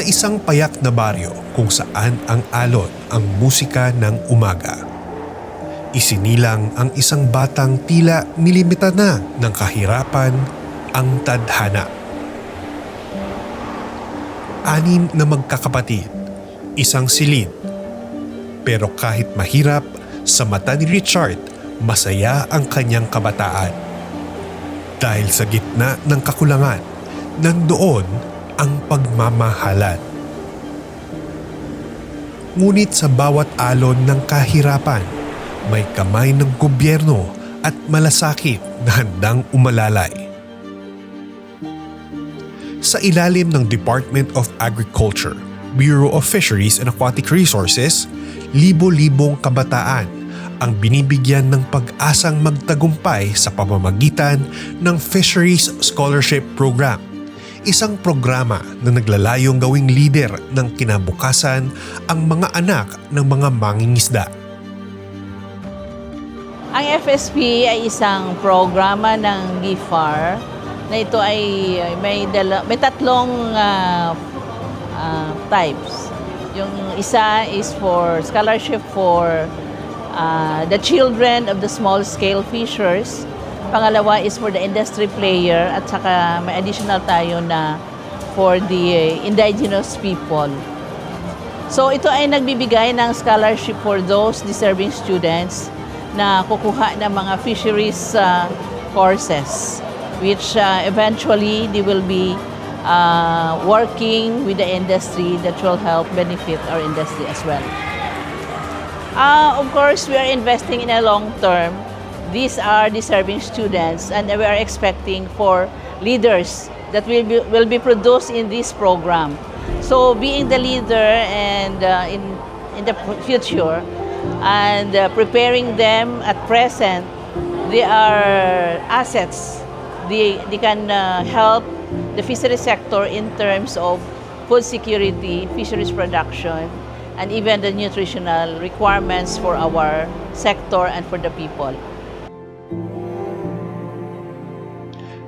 sa isang payak na baryo kung saan ang alon ang musika ng umaga. Isinilang ang isang batang tila nilimita na ng kahirapan ang tadhana. Anim na magkakapatid, isang silid. Pero kahit mahirap, sa mata ni Richard, masaya ang kanyang kabataan. Dahil sa gitna ng kakulangan, nandoon ang pagmamahalan. Ngunit sa bawat alon ng kahirapan, may kamay ng gobyerno at malasakit na handang umalalay. Sa ilalim ng Department of Agriculture, Bureau of Fisheries and Aquatic Resources, libo-libong kabataan ang binibigyan ng pag-asang magtagumpay sa pamamagitan ng Fisheries Scholarship Program isang programa na naglalayong gawing leader ng kinabukasan ang mga anak ng mga mangingisda. Ang FSP ay isang programa ng GIFAR na ito ay may, dala, may tatlong ah, ah, types. Yung isa is for scholarship for ah, the children of the small-scale fishers. Pangalawa is for the industry player at saka may additional tayo na for the eh, indigenous people. So ito ay nagbibigay ng scholarship for those deserving students na kukuha ng mga fisheries uh, courses which uh, eventually they will be uh, working with the industry that will help benefit our industry as well. Uh, of course, we are investing in a long term. These are deserving students and we are expecting for leaders that will be, will be produced in this program. So being the leader and uh, in, in the future and uh, preparing them at present, they are assets. They, they can uh, help the fishery sector in terms of food security, fisheries production, and even the nutritional requirements for our sector and for the people.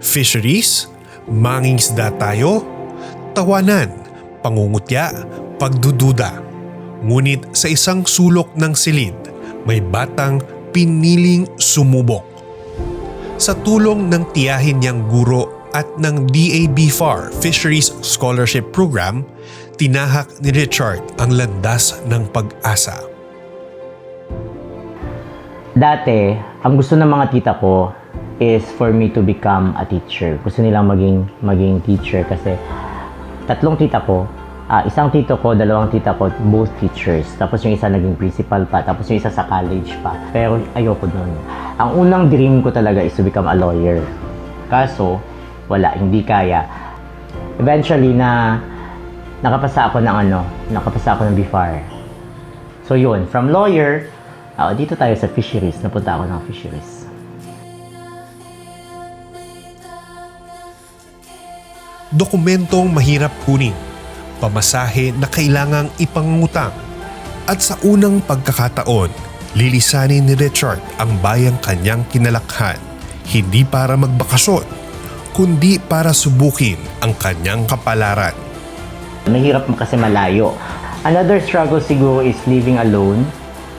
Fisheries, mangingisda tayo, tawanan, pangungutya, pagdududa. Ngunit sa isang sulok ng silid, may batang piniling sumubok. Sa tulong ng tiyahin niyang guro at ng DAB Fisheries Scholarship Program, tinahak ni Richard ang landas ng pag-asa. Dati, ang gusto ng mga tita ko is for me to become a teacher. Gusto nilang maging maging teacher kasi tatlong tita ko, ah, isang tito ko, dalawang tita ko, both teachers. Tapos yung isa naging principal pa, tapos yung isa sa college pa. Pero ayoko nun. Ang unang dream ko talaga is to become a lawyer. Kaso, wala, hindi kaya. Eventually na nakapasa ako ng ano, nakapasa ako ng BFAR. So yun, from lawyer, ah, dito tayo sa fisheries, napunta ako ng fisheries. Dokumentong mahirap kunin, pamasahe na kailangang ipangungutang, at sa unang pagkakataon, lilisanin ni Richard ang bayang kanyang kinalakhan, hindi para magbakasyon, kundi para subukin ang kanyang kapalaran. Mahirap kasi malayo. Another struggle siguro is living alone.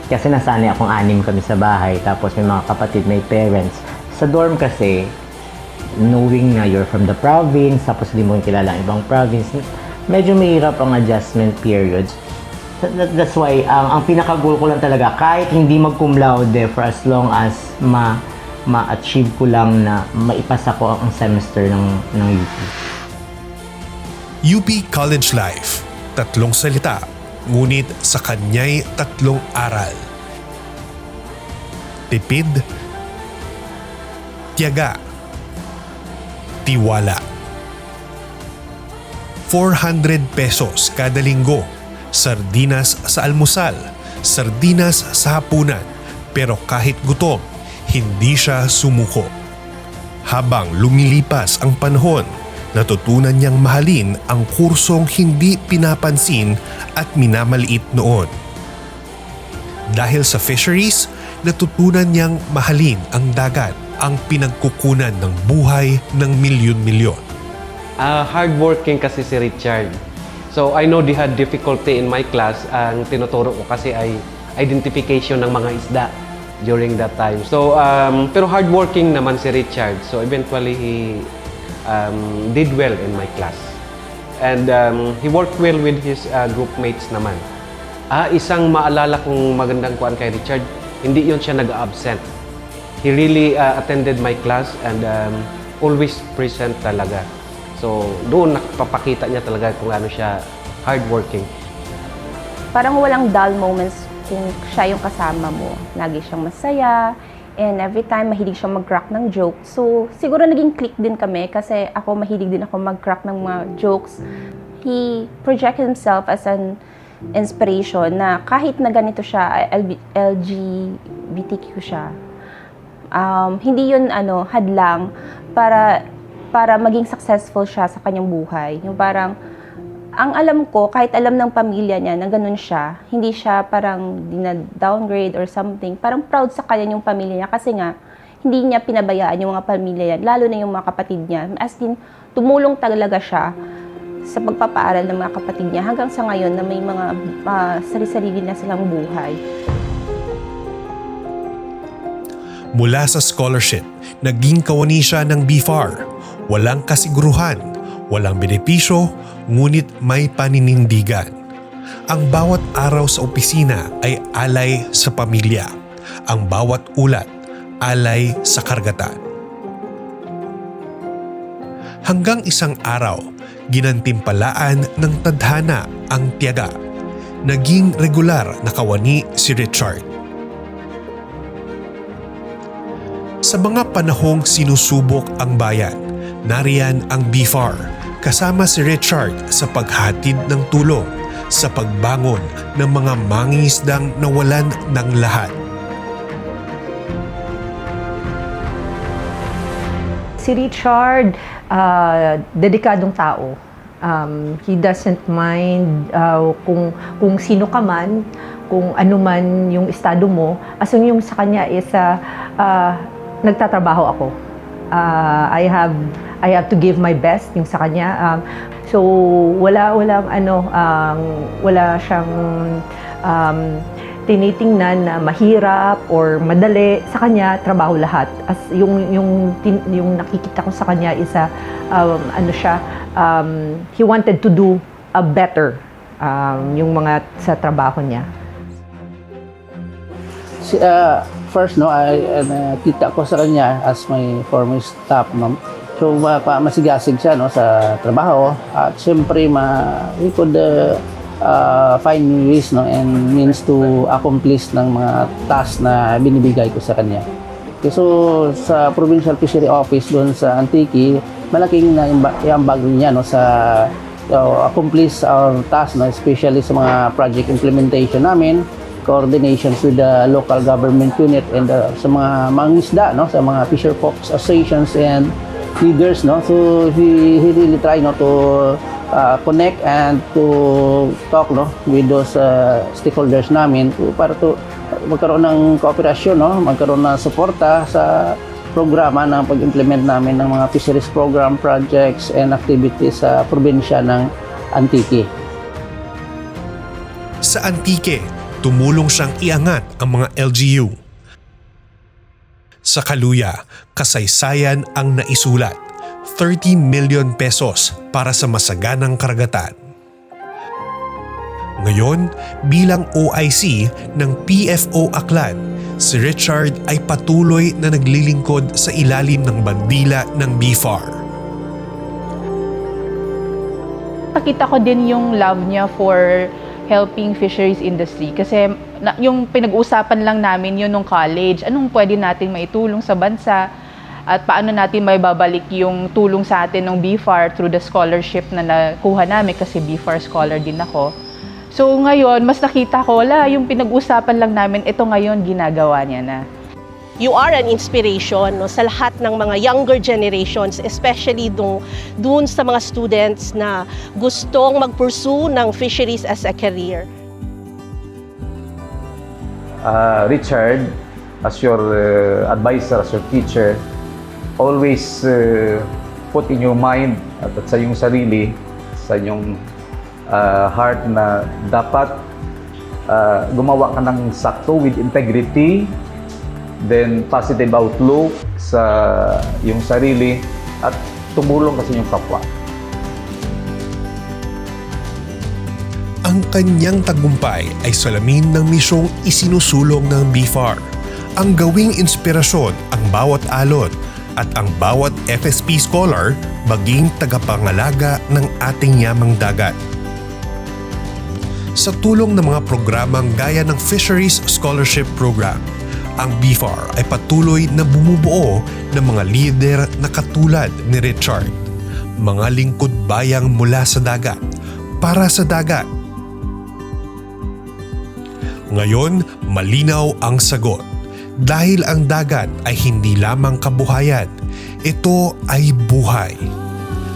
Kasi nasanay akong anim kami sa bahay, tapos may mga kapatid, may parents. Sa dorm kasi, knowing na you're from the province, tapos hindi mo kilala ang ibang province, medyo mahirap ang adjustment periods. That- That's why, ang, ang pinaka-goal ko lang talaga, kahit hindi mag-cum laude for as long as ma ma-achieve ko lang na maipasa ko ang semester ng, ng UP. UP College Life, tatlong salita, ngunit sa kanya'y tatlong aral. Tipid, tiyaga, tiwala. 400 pesos kada linggo, sardinas sa almusal, sardinas sa hapunan, pero kahit gutom, hindi siya sumuko. Habang lumilipas ang panahon, natutunan niyang mahalin ang kursong hindi pinapansin at minamaliit noon. Dahil sa fisheries, natutunan niyang mahalin ang dagat, ang pinagkukunan ng buhay ng milyon-milyon. Ah, hardworking kasi si Richard. So I know they had difficulty in my class. Ang tinuturo ko kasi ay identification ng mga isda during that time. So, um, pero hardworking naman si Richard. So eventually he um, did well in my class. And um, he worked well with his uh, group naman. Ah, isang maalala kong magandang kuan kay Richard, hindi yon siya nag-absent. He really uh, attended my class and um, always present talaga. So, doon nakapapakita niya talaga kung ano siya hardworking. parang walang dull moments kung siya yung kasama mo. Lagi siyang masaya, and every time mahilig siyang mag-crack ng joke. So, siguro naging click din kami kasi ako mahilig din ako mag-crack ng mga jokes. He projected himself as an inspiration na kahit na ganito siya, LB, LGBTQ siya, um, hindi yun ano, hadlang para para maging successful siya sa kanyang buhay. Yung parang ang alam ko, kahit alam ng pamilya niya na ganun siya, hindi siya parang dina-downgrade or something. Parang proud sa kanya yung pamilya niya kasi nga, hindi niya pinabayaan yung mga pamilya niya, lalo na yung mga kapatid niya. As in, tumulong talaga siya sa pagpapaaral ng mga kapatid niya hanggang sa ngayon na may mga ah, sarili-sarili na silang buhay. Mula sa scholarship, naging kawani siya ng BFAR. Walang kasiguruhan, walang benepisyo, ngunit may paninindigan. Ang bawat araw sa opisina ay alay sa pamilya. Ang bawat ulat, alay sa kargatan. Hanggang isang araw, ginantimpalaan ng tadhana ang tiyaga. Naging regular na kawani si Richard. Sa mga panahong sinusubok ang bayan, nariyan ang BFAR kasama si Richard sa paghatid ng tulong sa pagbangon ng mga mangingisdang nawalan ng lahat. Si Richard, ah, dedikadong tao. Um, he doesn't mind ah, kung, kung sino ka man, kung ano man yung estado mo. As yung sa kanya is ah, ah, nagtatrabaho ako. Ah, I have I have to give my best yung sa kanya. Um, so wala walang ano um, wala siyang um, tinitingnan na mahirap or madali sa kanya trabaho lahat as yung yung yung nakikita ko sa kanya is a, um, ano siya um, he wanted to do a better um, yung mga sa trabaho niya Si, uh, first, no, I, uh, nakita ko sa kanya as my former staff, no. So, ma pa- masigasig siya, no, sa trabaho. At siyempre, ma, he could uh, uh, find ways, no, and means to accomplish ng mga tasks na binibigay ko sa kanya. Okay, so, sa Provincial Fishery Office doon sa Antique, malaking na iambag niya, no, sa uh, accomplish our task, no, especially sa mga project implementation namin, coordinations with the local government unit and uh, sa mga mangisda no? Sa mga fisher folks associations and leaders no? So he, he really try no to uh, connect and to talk no? With those uh, stakeholders namin to, para to magkaroon ng kooperasyon no? Magkaroon ng suporta sa programa ng pag-implement namin ng mga fisheries program projects and activities sa probinsya ng Antique. Sa Antique, tumulong siyang iangat ang mga LGU. Sa Kaluya, kasaysayan ang naisulat, 30 million pesos para sa masaganang karagatan. Ngayon, bilang OIC ng PFO Aklan, si Richard ay patuloy na naglilingkod sa ilalim ng bandila ng BFAR. Nakita ko din yung love niya for helping fisheries industry kasi na, yung pinag-uusapan lang namin yun nung college, anong pwede natin maitulong sa bansa at paano natin may babalik yung tulong sa atin ng BFAR through the scholarship na nakuha namin kasi BFAR scholar din ako. So ngayon, mas nakita ko, wala, yung pinag-usapan lang namin, ito ngayon ginagawa niya na. You are an inspiration no, sa lahat ng mga younger generations, especially dun, dun sa mga students na gustong mag-pursue ng fisheries as a career. uh, Richard, as your uh, advisor, as your teacher, always uh, put in your mind at, at sa iyong sarili, sa inyong uh, heart na dapat uh, gumawa ka ng sakto with integrity, then positive outlook sa yung sarili at tumulong kasi yung kapwa. Ang kanyang tagumpay ay salamin ng misyong isinusulong ng BFAR. Ang gawing inspirasyon ang bawat alon at ang bawat FSP scholar maging tagapangalaga ng ating yamang dagat. Sa tulong ng mga programang gaya ng Fisheries Scholarship Program, ang BFAR ay patuloy na bumubuo ng mga lider na katulad ni Richard. Mga lingkod bayang mula sa dagat, para sa dagat, ngayon, malinaw ang sagot. Dahil ang dagat ay hindi lamang kabuhayan, ito ay buhay.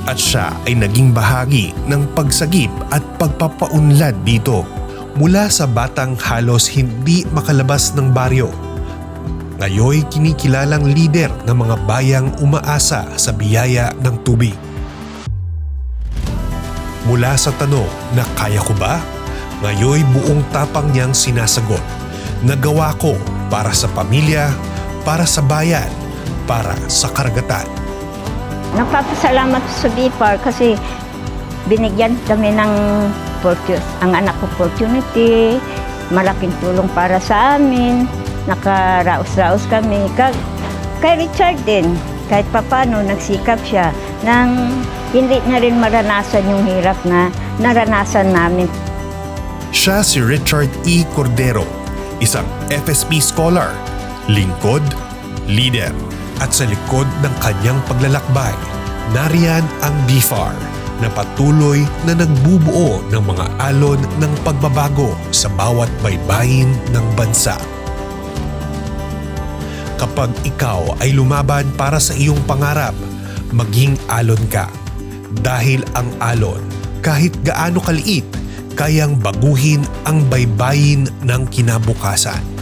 At siya ay naging bahagi ng pagsagip at pagpapaunlad dito mula sa batang halos hindi makalabas ng baryo. Ngayoy kinikilalang lider ng mga bayang umaasa sa biyaya ng tubig. Mula sa tanong na kaya ko ba? Ngayoy buong tapang niyang sinasagot. Nagawa ko para sa pamilya, para sa bayan, para sa karagatan. Nagpapasalamat sa BIPAR kasi binigyan kami ng ang anak opportunity, malaking tulong para sa amin, nakaraos-raos kami. Ka- kay Richard din, kahit papano nagsikap siya nang hindi na rin maranasan yung hirap na naranasan namin. Siya si Richard E. Cordero, isang FSP scholar, lingkod, leader, at sa likod ng kanyang paglalakbay, nariyan ang BFAR na patuloy na nagbubuo ng mga alon ng pagbabago sa bawat baybayin ng bansa. Kapag ikaw ay lumaban para sa iyong pangarap, maging alon ka. Dahil ang alon, kahit gaano kaliit, kayang baguhin ang baybayin ng kinabukasan.